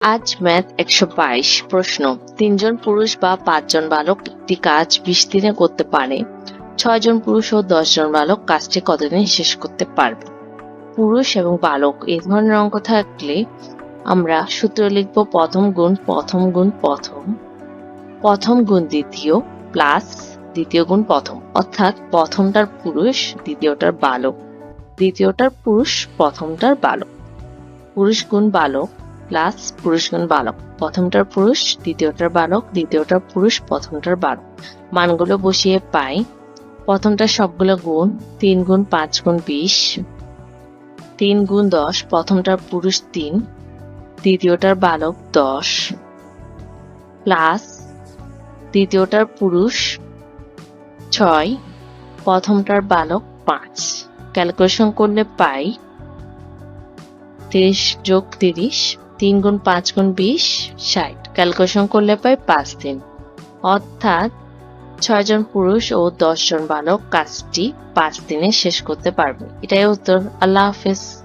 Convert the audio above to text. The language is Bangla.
আজ ম্যাথ একশো বাইশ প্রশ্ন। তিনজন পুরুষ বা পাঁচজন বালক একটি কাজ বিশ দিনে করতে পারে। ছয়জন পুরুষ ও দশজন বালক কাজটি কতদিনে শেষ করতে পারবে? পুরুষ এবং বালক এই ধরনের অঙ্ক থাকলে আমরা সূত্র লিখব প্রথম গুণ প্রথম গুণ, প্রথম। প্রথম গুণ দ্বিতীয় প্লাস দ্বিতীয় গুণ প্রথম। অর্থাৎ প্রথমটার পুরুষ, দ্বিতীয়টার বালক। দ্বিতীয়টার পুরুষ, প্রথমটার বালক। পুরুষ গুণ বালক প্লাস পুরুষ গুণ বালক। প্রথমটার পুরুষ, দ্বিতীয়টার বালক, দ্বিতীয়টার পুরুষ, প্রথমটার বালক। মানগুলো বসিয়ে পাই। প্রথমটার সবগুলো গুণ, তিন গুণ পাঁচ গুণ বিশ, তিন গুণ দশ, প্রথমটার পুরুষ তিন, দ্বিতীয়টার বালক দশ, প্লাস দ্বিতীয়টার পুরুষ ছয়, প্রথমটার বালক পাঁচ। ক্যালকুলেশন করলে পাই তিরিশ যোগ তিরিশ তিন গুণ পাঁচ গুণ বিশ, ষাট। ক্যালকুলেশন করলে পাই পাঁচ দিন। অর্থাৎ ছয়জন পুরুষ ও দশজন বালক কাজটি পাঁচ দিনে শেষ করতে পারবে। এটাই উত্তর। আল্লাহ হাফেজ।